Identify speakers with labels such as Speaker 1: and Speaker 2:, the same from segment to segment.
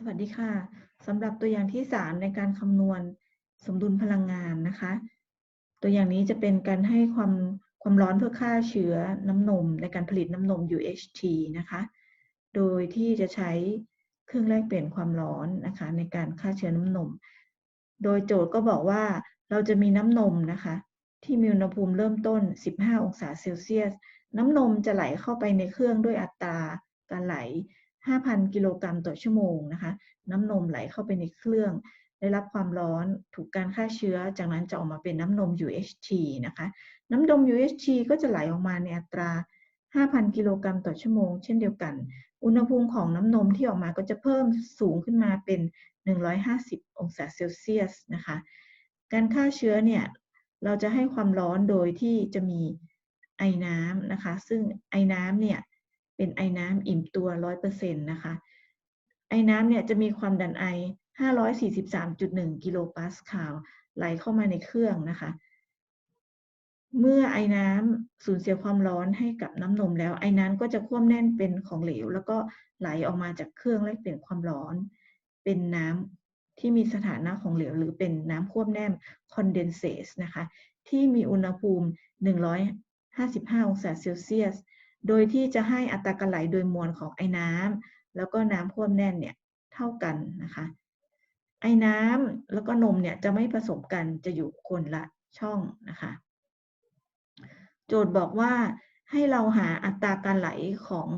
Speaker 1: สวัสดีค่ะสำหรับตัวอย่างที่ 3 ในการคำนวณสมดุลพลังงานนะคะ ตัวอย่างนี้จะเป็นการให้ความความร้อนเพื่อฆ่าเชื้อน้ำนมในการผลิตน้ำนม UHT นะคะ โดยที่จะใช้เครื่องแลกเปลี่ยนความร้อนนะคะ ในการฆ่าเชื้อน้ำนม โดยโจทย์ก็บอกว่าเราจะมีน้ำนมนะคะ ที่มีอุณหภูมิเริ่มต้น 15 องศาเซลเซียส น้ำนมจะไหลเข้าไปในเครื่องด้วยอัตราการไหล 5,000 กิโลกรัมต่อชั่วโมงนะคะ น้ำนมไหลเข้าไปในเครื่อง ได้รับความร้อนถูกการฆ่าเชื้อ จากนั้นจะออกมาเป็นน้ำนม UHT นะคะ น้ำนม UHT ก็จะไหลออกมาในอัตรา 5,000 กิโลกรัมต่อชั่วโมง เช่นเดียวกัน อุณหภูมิของน้ำนมที่ออกมาก็จะเพิ่มสูงขึ้นมาเป็น 150 องศาเซลเซียสนะคะ การฆ่าเชื้อเนี่ยเราจะให้ความร้อนโดยที่จะมีไอน้ำนะคะ ซึ่งไอน้ำเนี่ย เป็นไอน้ำอิ่มตัว 100%นะคะ ไอน้ำเนี่ยจะมีความดันไอ 543.1 กิโลปาสคาลไหลเข้ามาในเครื่องนะคะ เมื่อไอน้ำสูญเสียความร้อนให้กับน้ำนมแล้ว ไอน้ำก็จะควบแน่นเป็นของเหลว แล้วก็ไหลออกมาจากเครื่องและเปลี่ยนความร้อน เป็นน้ำที่มีสถานะของเหลว หรือเป็นน้ำควบแน่นคอนเดนเซสนะคะ ที่มีอุณหภูมิ 155 องศาเซลเซียส โดยที่จะให้อัตราการไหลโดยมวลของไอ้น้ำแล้วก็น้ำควบแน่นเนี่ยเท่ากันนะคะ ไอ้น้ำแล้วก็นมเนี่ยจะไม่ผสมกันจะอยู่คนละช่องนะคะ โจทย์บอกว่าให้เราหาอัตราการไหลของ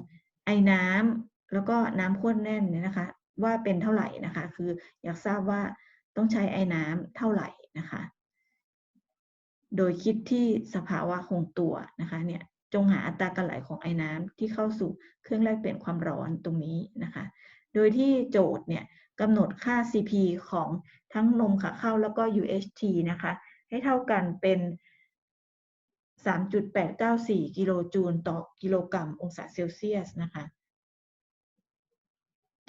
Speaker 1: ไอ้น้ำแล้วก็น้ำควบแน่นเนี่ยนะคะ ว่าเป็นเท่าไหร่นะคะ คืออยากทราบว่าต้องใช้ไอ้น้ำเท่าไหร่นะคะ โดยคิดที่สภาวะคงตัวนะคะเนี่ย จงหาอัตราการไหลของไอ้น้ำที่เข้าสู่เครื่องแลกเปลี่ยนความร้อนตรงนี้นะคะ โดยที่โจทย์เนี่ยกำหนดค่า CP ของทั้งนมขาเข้าแล้วก็ UHT นะคะ ให้เท่ากันเป็น 3.894 กิโลจูลต่อกิโลกรัมองศาเซลเซียสนะคะ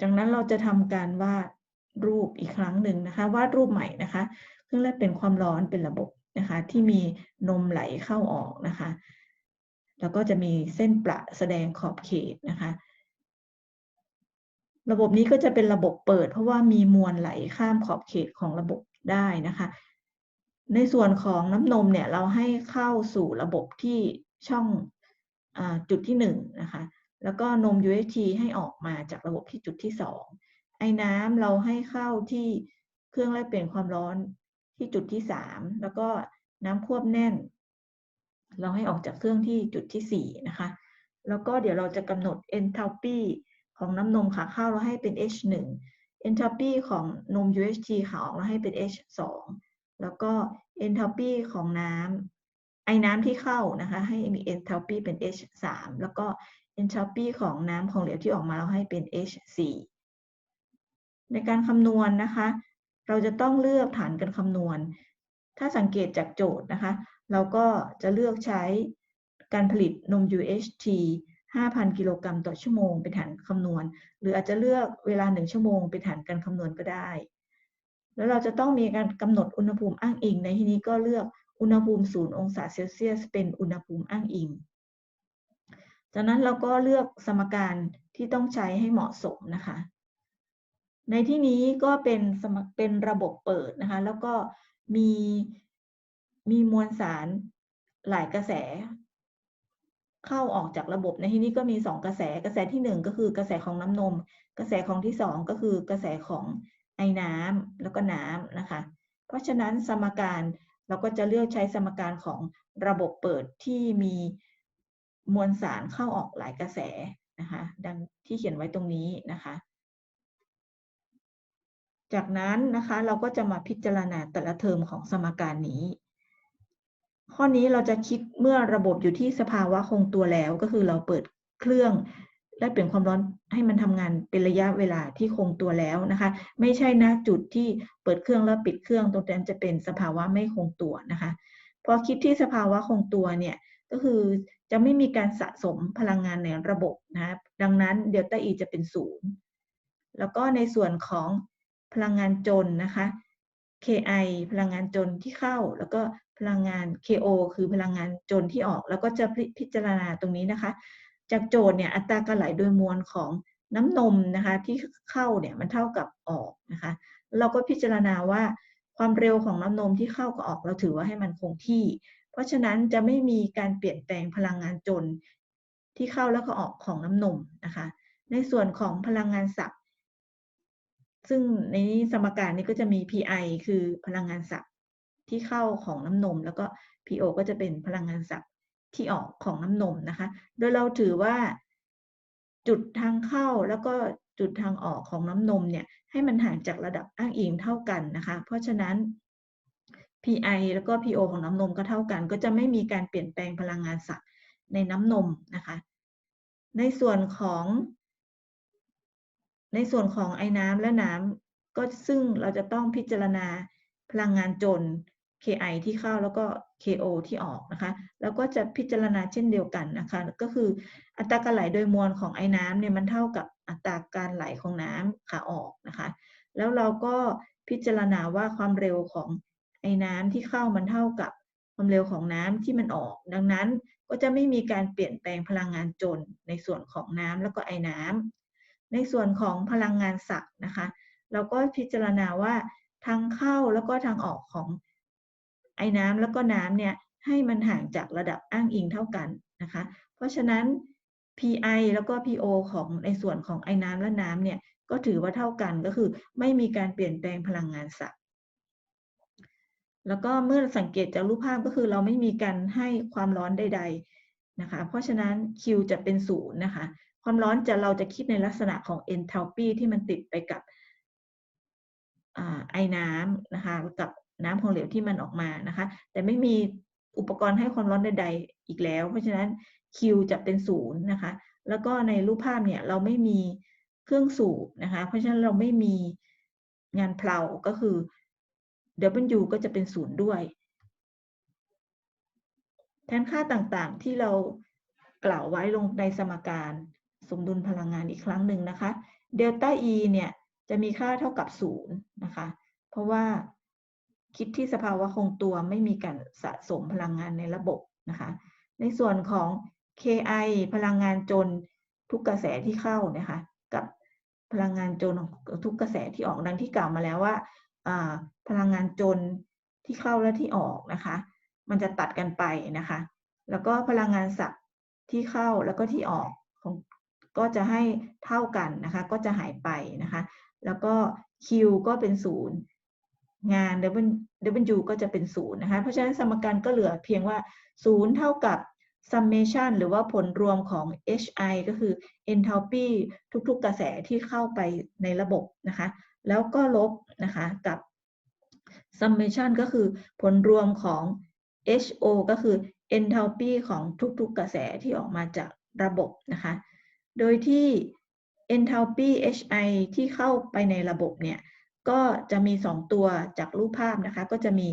Speaker 1: จากนั้นเราจะทำการวาดรูปอีกครั้งหนึ่งนะคะวาดรูปใหม่นะคะเครื่องแลกเปลี่ยนความร้อนเป็นระบบนะคะ ที่มีนมไหลเข้าออกนะคะ แล้วก็จะมีเส้นประแสดงขอบเขตนะคะ ระบบนี้ก็จะเป็นระบบเปิด เพราะว่ามีมวลไหลข้ามขอบเขตของระบบได้นะคะ ในส่วนของน้ำนมเนี่ยเราให้เข้าสู่ระบบที่ช่องอจุดที่1นนะคะ แล้วก็นม UHT ให้ออกมาจากระบบที่จุดที่ 2 ไอ้น้ำเราให้เข้าที่เครื่องแลกเปลี่ยนความร้อนที่จุดที่ 3 แล้วก็น้ำควบแน่น เราให้ออกจากเครื่องที่จุดที่ 4 นะคะ แล้วก็เดี๋ยวเราจะกำหนด enthalpy ของน้ำนมขาเข้าเราให้เป็น H1 enthalpy ของนม UHT ขาออกเราให้เป็น H2 แล้วก็ enthalpy ของน้ำไอ้น้ำที่เข้านะคะ ให้มี enthalpy เป็น H3 แล้วก็ enthalpy ของน้ำของเหลวที่ออกมาเราให้เป็น H4 ในการคำนวณนนะคะ เราจะต้องเลือกฐานการคำนวณ ถ้าสังเกตจากโจทย์นะคะ เราก็จะเลือกใช้การผลิตนม UHT 5,000 กิโลกรัมต่อชั่วโมงเป็นฐานคำนวณ หรืออาจจะเลือกเวลา 1 ชั่วโมงเป็นฐานการคำนวณก็ได้ แล้วเราจะต้องมีการกำหนดอุณหภูมิอ้างอิง ในที่นี้ก็เลือกอุณหภูมิ 0 องศาเซลเซียส เป็นอุณหภูมิอ้างอิง จากนั้นเราก็เลือกสมการที่ต้องใช้ให้เหมาะสมนะคะ ในที่นี้ก็เป็นสมเป็นระบบเปิดนะคะ แล้วก็มี มีมวลสารหลายกระแส เข้าออกจากระบบในที่นี้ก็มีสองกระแสกระแสที่หนึ่งก็คือกระแสของน้ำนม กระแสของที่สองก็คือกระแสของไอ้น้ำแล้วก็น้ำนะคะ เพราะฉะนั้นสมการเราก็จะเลือกใช้สมการของระบบเปิดที่มีมวลสารเข้าออกหลายกระแสนะคะดังที่เขียนไว้ตรงนี้นะคะ จากนั้นนะคะเราก็จะมาพิจารณาแต่ละเทอมของสมการนี้ ข้อนี้เราจะคิดเมื่อระบบอยู่ที่สภาวะคงตัวแล้ว ก็คือเราเปิดเครื่องและเปลี่ยนความร้อนให้มันทำงานเป็นระยะเวลาที่คงตัวแล้วนะคะ ไม่ใช่นะจุดที่เปิดเครื่องแล้วปิดเครื่องตรงนั้นจะเป็นสภาวะไม่คงตัวนะคะ พอคิดที่สภาวะคงตัวเนี่ยก็คือจะไม่มีการสะสมพลังงานในระบบนะดังนั้นเดลต้า E จะเป็นศูนย์แล้วก็ในส่วนของพลังงานจนนะคะ KI พลังงานจนที่เข้าแล้วก็ ลังงาน KO คือพลังงานจนที่ออก แล้วก็จะพิจารณาตรงนี้นะคะ จากโจทย์เนี่ยอัตราการไหลโดยมวลของน้ำนมนะคะที่เข้าเนี่ยมันเท่ากับออกนะคะ เราก็พิจารณาว่าความเร็วของน้ำนมที่เข้ากับออกเราถือว่าให้มันคงที่ เพราะฉะนั้นจะไม่มีการเปลี่ยนแปลงพลังงานจนที่เข้าแล้วก็ออกของน้ำนมนะคะ ในส่วนของพลังงานสับซึ่งในสมการนี้ก็จะมี PI คือพลังงานสับ ที่เข้าของน้ำนม แล้วก็ PO ก็จะเป็นพลังงานสับที่ออกของน้ำนมนะคะ โดยเราถือว่า จุดทางเข้าแล้วก็จุดทางออกของน้ำนมเนี่ยให้มันห่างจากระดับอ้างอิงเท่ากันนะคะ เพราะฉะนั้น PI แล้วก็ PO ของน้ำนมก็เท่ากัน ก็จะไม่มีการเปลี่ยนแปลงพลังงานสับในน้ำนมนะคะ ในส่วนของ ในส่วนของไอ้น้ำและน้ำก็ซึ่งเราจะต้องพิจารณาพลังงานจน KI ที่เข้าแล้วก็ KO ที่ออกนะคะ แล้วก็จะพิจารณาเช่นเดียวกันนะคะ ก็คืออัตราการไหลโดยมวลของไอ้น้ำเนี่ยมันเท่ากับอัตราการไหลของน้ำขาออกนะคะ แล้วเราก็พิจารณาว่าความเร็วของไอ้น้ำที่เข้ามันเท่ากับความเร็วของน้ำที่มันออก ดังนั้นก็จะไม่มีการเปลี่ยนแปลงพลังงานจนในส่วนของน้ำแล้วก็ไอ้น้ำในส่วนของพลังงานสักนะคะ เราก็พิจารณาว่าทางเข้าแล้วก็ทางออกของ ไอ้น้ำแล้วก็น้ำเนี่ยให้มันห่างจากระดับอ้างอิงเท่ากันนะคะ เพราะฉะนั้น PI แล้วก็ PO ของในส่วนของไอ้น้ำและน้ำเนี่ยก็ถือว่าเท่ากันก็คือไม่มีการเปลี่ยนแปลงพลังงานสักแล้วก็เมื่อสังเกตจากรูปภาพก็คือเราไม่มีการให้ความร้อนใด ๆนะคะ เพราะฉะนั้น Q จะเป็นศูนย์นะคะ ความร้อนจะเราจะคิดในลักษณะของ enthalpy ที่มันติดไปกับไอ้น้ำนะคะกับ น้ำของเหลวที่มันออกมานะคะ แต่ไม่มีอุปกรณ์ให้ความร้อนใด ๆ อีกแล้ว เพราะฉะนั้น Q จะเป็นศูนย์นะคะ แล้วก็ในรูปภาพเนี่ยเราไม่มีเครื่องสูบนะคะ เพราะฉะนั้นเราไม่มีงานเพลาก็คือ W ก็จะเป็นศูนย์ด้วย แทนค่าต่างๆที่เรากล่าวไว้ลงในสมการสมดุลพลังงานอีกครั้งหนึ่งนะคะ เดลต้า E เนี่ยจะมีค่าเท่ากับศูนย์นะคะ เพราะว่า คิดที่สภาวะคงตัวไม่มีการสะสมพลังงานในระบบนะคะ ในส่วนของ KI พลังงานจนทุกกระแสที่เข้านะคะกับพลังงานจนทุกกระแสที่ออกดังที่กล่าวมาแล้วว่าพลังงานจนที่เข้าและที่ออกนะคะ มันจะตัดกันไปนะคะ แล้วก็พลังงานสับที่เข้าแล้วก็ที่ออกของก็จะให้เท่ากันนะคะ ก็จะหายไปนะคะ แล้วก็ Q ก็เป็นศูนย์ งาน W ก็จะเป็นศูนย์นะคะ เพราะฉะนั้นสมการก็เหลือเพียงว่าศูนย์เท่ากับ summation หรือว่าผลรวมของ HI ก็คือ enthalpy ทุกๆกระแสที่เข้าไปในระบบนะคะ แล้วก็ลบนะคะกับ summation ก็คือผลรวมของ HO ก็คือ enthalpy ของทุกๆกระแสที่ออกมาจากระบบนะคะ โดยที่ enthalpy HI ที่เข้าไปในระบบเนี่ย ก็จะมี 2 ตัวจากรูปภาพนะคะ ก็จะมี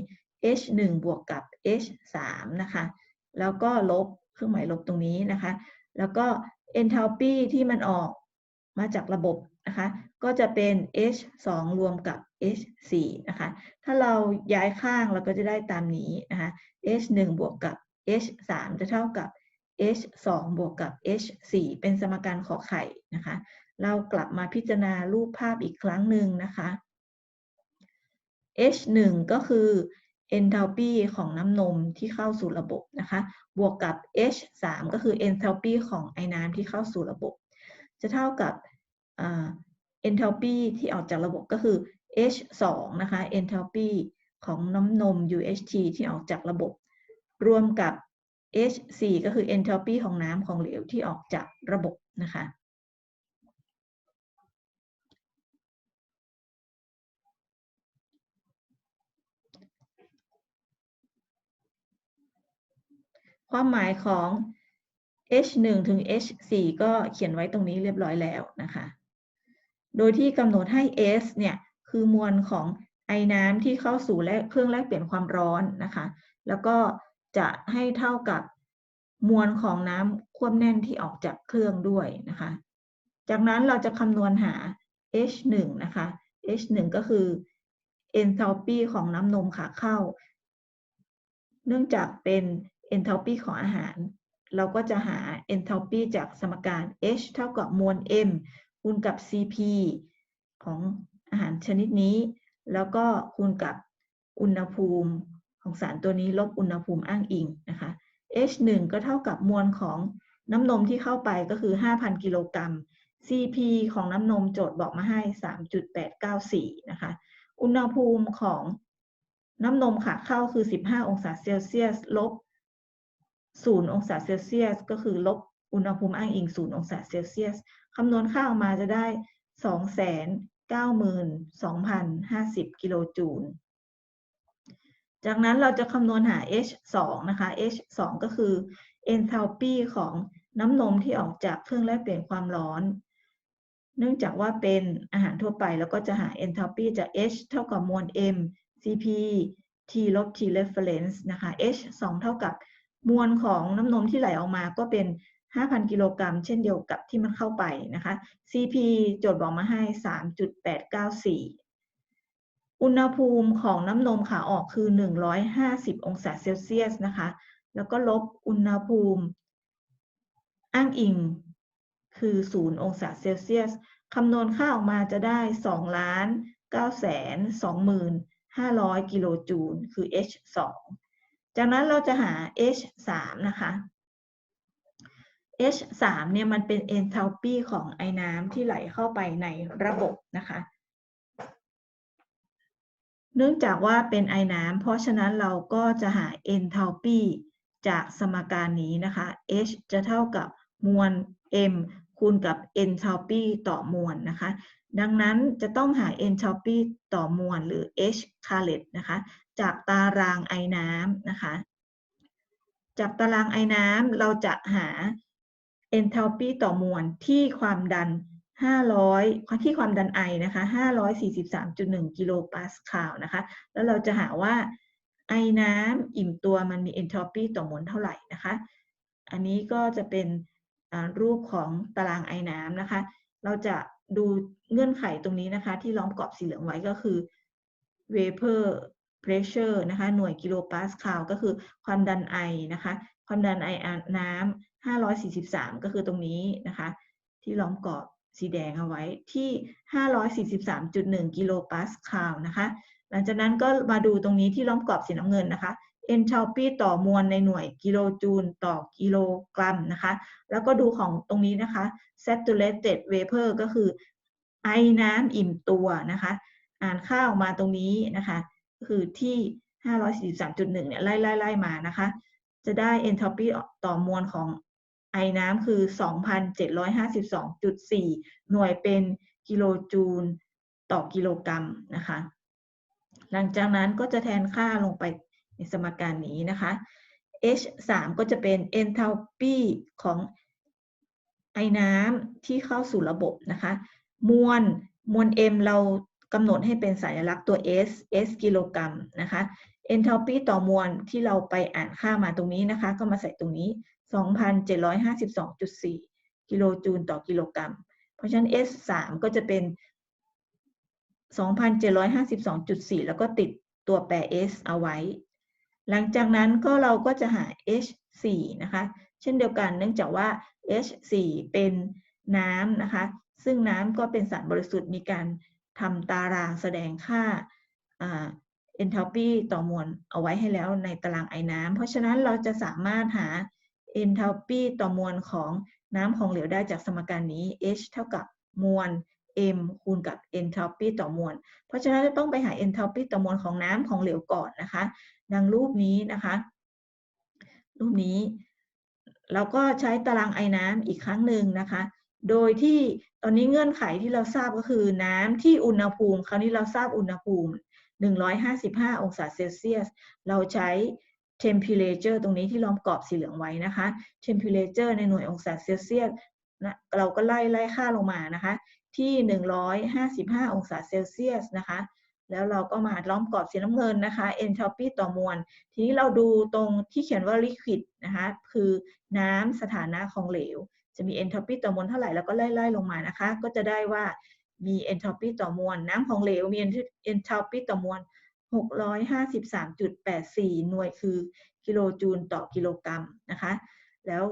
Speaker 1: h 1บวกกับ h 3นะคะ แล้วก็ลบเครื่องหมายลบตรงนี้นะคะ แล้วก็ enthalpy ที่มันออกมาจากระบบนะคะ ก็จะเป็น h 2รวมกับ h 4นะคะ ถ้าเราย้ายข้างเราก็จะได้ตามนี้นะคะ h 1บวกกับ h 3จะเท่ากับ h 2บวกกับ h 4เป็นสมการขอไข่นะคะ เรากลับมาพิจารณารูปภาพอีกครั้งหนึ่งนะคะ H 1 ก็คือ enthalpy ของน้ำนมที่เข้าสู่ระบบนะคะ บวกกับ H 3 ก็คือ enthalpy ของไอ้น้ำที่เข้าสู่ระบบ จะเท่ากับ enthalpy ที่ออกจากระบบก็คือ H 2 นะคะ enthalpy ของน้ำนม UHT ที่ออกจากระบบ รวมกับ H 4 ก็คือ enthalpy ของน้ำของเหลวที่ออกจากระบบนะคะ ความหมายของ h 1 ถึง h 4 ก็เขียนไว้ตรงนี้เรียบร้อยแล้วนะคะ โดยที่กำหนดให้ s เนี่ย คือมวลของไอ้น้ำที่เข้าสู่และเครื่องแลกเปลี่ยนความร้อนนะคะ แล้วก็จะให้เท่ากับมวลของน้ำควบแน่นที่ออกจากเครื่องด้วยนะคะ จากนั้นเราจะคำนวณหา h 1 นะคะ h 1 ก็คือ enthalpy ของน้ำนมขาเข้า เนื่องจากเป็น enthalpy ของอาหาร เราก็จะหา enthalpy จากสมการ H เท่ากับมวล M คูณกับ Cp ของอาหารชนิดนี้ แล้วก็คูณกับอุณหภูมิของสารตัวนี้ลบอุณหภูมิอ้างอิงนะคะ H1 ก็เท่ากับมวลของน้ำนมที่เข้าไปก็คือ 5,000 กิโลกรัม Cp ของน้ำนมโจทย์บอกมาให้ 3.894 นะคะ อุณหภูมิของน้ำนมขาเข้าคือ 15 องศาเซลเซียส ลบ 0องศาเซลเซียส ก็คือลบอุณหภูมิอ้างอิง0องศาเซลเซียสคำนวณค่าออกมาจะได้ 292,050 กิโลจูล จากนั้นเราจะคำนวณหา H2 นะคะ H2 ก็คือ enthalpy ของน้ำนมที่ออกจากเครื่องแลกเปลี่ยนความร้อน เนื่องจากว่าเป็นอาหารทั่วไปแล้วก็จะหา enthalpy จาก H เท่ากับมวล M Cp T ลบ T reference นะคะ H 2 เท่ากับ มวลของน้ำนมที่ไหลออกมาก็เป็น 5,000 กิโลกรัม เช่นเดียวกับที่มันเข้าไปนะคะ Cp โจทย์บอกมาให้ 3.894 อุณหภูมิของน้ำนมขาออกคือ 150 องศาเซลเซียสนะคะ แล้วก็ลบอุณหภูมิ อ้างอิงคือ 0 องศาเซลเซียส คำนวณค่าออกมาจะได้2ล้าน9 2 5 0 0 กิโลจูล คือ H2 จากนั้นเราจะหา H3 นะคะ H3 เนี่ยมันเป็น enthalpy ของไอ้น้ำที่ไหลเข้าไปในระบบนะคะ เนื่องจากว่าเป็นไอ้น้ำเพราะฉะนั้นเราก็จะหา enthalpy จากสมการนี้นะคะ H จะเท่ากับมวล M คูณกับ enthalpy ต่อมวลนะคะ ดังนั้นจะต้องหา enthalpy ต่อมวลหรือ H caret นะคะ จากตารางไอ้น้ำนะคะ จากตารางไอ้น้ำเราจะหา enthalpy ต่อมวลที่ความดัน 500 ที่ความดันไอนะคะ 543.1 กิโลปาสคาลนะคะ แล้วเราจะหาว่าไอน้ำอิ่มตัวมันมี enthalpy ต่อมวลเท่าไหร่นะคะ อันนี้ก็จะเป็นรูปของตารางไอน้ำนะคะ เราจะ ดูเงื่อนไขตรงนี้นะคะ ที่ล้อมกรอบสีเหลืองไว้ก็คือ vapor pressure นะคะ หน่วยกิโลปาสคาลก็คือความดันไอนะคะ ความดันไอน้ำ543 ก็คือตรงนี้นะคะ ที่ล้อมกรอบสีแดงเอาไว้ที่ 543.1 กิโลปาสคาลนะคะ หลังจากนั้นก็มาดูตรงนี้ที่ล้อมกรอบสีน้ำเงินนะคะ enthalpy ต่อมวลในหน่วยกิโลจูลต่อกิโลกรัมนะคะ แล้วก็ดูของตรงนี้นะคะ saturated vapor ก็คือไอน้ำอิ่มตัวนะคะ อ่านค่าออกมาตรงนี้นะคะ คือที่ 543.1 เนี่ยไล่ไล่ไล่มานะคะ จะได้ enthalpy ต่อมวลของไอน้ำคือ 2,752.4 หน่วยเป็นกิโลจูลต่อกิโลกรัมนะคะ หลังจากนั้นก็จะแทนค่าลงไป ในสมการนี้นะคะ H3 ก็จะเป็น enthalpy ของไอ้น้ำที่เข้าสู่ระบบนะคะ มวลมวล M เรากำหนดให้เป็นสัญลักษณ์ตัว S S กิโลกรัมนะคะ enthalpy ต่อมวลที่เราไปอ่านค่ามาตรงนี้นะคะ ก็มาใส่ตรงนี้ 2,752.4 กิโลจูลต่อกิโลกรัม เพราะฉะนั้น S3 ก็จะเป็น 2,752.4 แล้วก็ติดตัวแปร S เอาไว้ หลังจากนั้นก็เราก็จะหา H4 นะคะ เช่นเดียวกันเนื่องจากว่า H4 เป็นน้ำนะคะ ซึ่งน้ำก็เป็นสารบริสุทธิ์มีการทำตารางแสดงค่า enthalpy ต่อมวลเอาไว้ให้แล้วในตารางไอ้น้ำ เพราะฉะนั้นเราจะสามารถหา enthalpy ต่อมวลของน้ำของเหลวได้จากสมการนี้ H เท่ากับมวล M คูณกับ enthalpy ต่อมวล เพราะฉะนั้นจะต้องไปหา enthalpy ต่อมวลของน้ำของเหลวก่อนนะคะ ดังรูปนี้นะคะ รูปนี้ เราก็ใช้ตารางไอ้น้ำอีกครั้งหนึ่งนะคะ โดยที่ตอนนี้เงื่อนไขที่เราทราบก็คือน้ำที่อุณหภูมิ คราวนี้เราทราบอุณหภูมิ 155 องศาเซลเซียส เราใช้ temperature ตรงนี้ที่ล้อมกรอบสีเหลืองไว้นะคะ temperature ในหน่วยองศาเซลเซียสนะเราก็ไล่ไล่ค่าลงมานะคะ ที่ 155 องศาเซลเซียสนะคะ แล้วเราก็มาล้อมกรอบสีน้ำเงินนะคะ enthalpy ต่อมวล ทีนี้เราดูตรงที่เขียนว่า liquid นะคะ คือน้ำสถานะของเหลว จะมี enthalpy ต่อมวลเท่าไหร่ แล้วก็ไล่ไล่ลงมานะคะ ก็จะได้ว่ามี enthalpy ต่อมวล น้ำของเหลวมี enthalpy ต่อมวล 653.84 หน่วยคือกิโลจูลต่อกิโลกรัมนะคะ แล้ว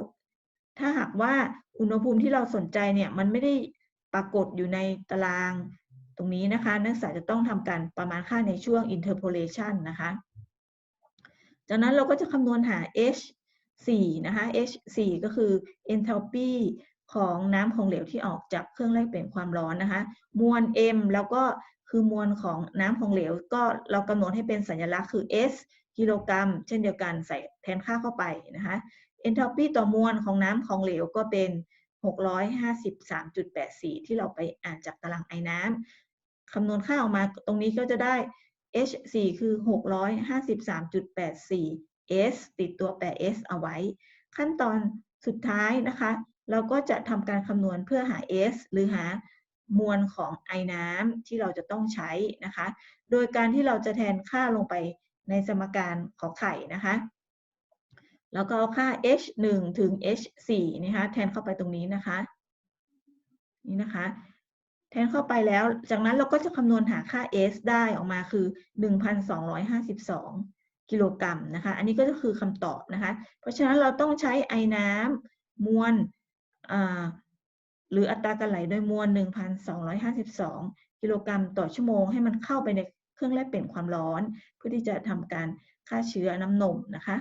Speaker 1: ถ้าหากว่าอุณหภูมิที่เราสนใจเนี่ย มันไม่ได้ปรากฏอยู่ในตาราง ตรงนี้นะคะนักศึกษาจะต้องทำการประมาณค่าในช่วง interpolation นะคะ จากนั้นเราก็จะคำนวณหา H 4นะคะ H 4ก็คือ enthalpy ของน้ำของเหลวที่ออกจากเครื่องแลกเปลี่ยนความร้อนนะคะ มวล M แล้วก็คือมวลของน้ำของเหลว ก็เรากำหนดให้เป็นสัญลักษณ์คือ S กิโลกรัม เช่นเดียวกันใส่แทนค่าเข้าไปนะคะ enthalpy ต่อมวลของน้ำของเหลวก็เป็น653.84 ที่เราไปอ่านจากตารางไอ้น้ำ คำนวณค่าออกมาตรงนี้ก็จะได้ H 4คือ 653.84 S ติดตัวแปร S เอาไว้ ขั้นตอนสุดท้ายนะคะ เราก็จะทำการคำนวณเพื่อหา S หรือหามวลของไอน้ำที่เราจะต้องใช้นะคะ โดยการที่เราจะแทนค่าลงไปในสมการขอไข่นะคะ แล้วก็เอาค่า h 1ถึง h 4นะคะ แทนเข้าไปตรงนี้นะคะ นี่นะคะ แทนเข้าไปแล้ว จากนั้นเราก็จะคำนวณหาค่า s ได้ออกมาคือ 1,252 กิโลกรัมนะคะ อันนี้ก็คือคำตอบนะคะ เพราะฉะนั้นเราต้องใช้ไอน้ำมวลหรืออัตราการไหลโดยมวล 1,252 กิโลกรัมต่อชั่วโมง ให้มันเข้าไปในเครื่องแลกเปลี่ยนความร้อน เพื่อที่จะทำการฆ่าเชื้อน้ำนมนะคะ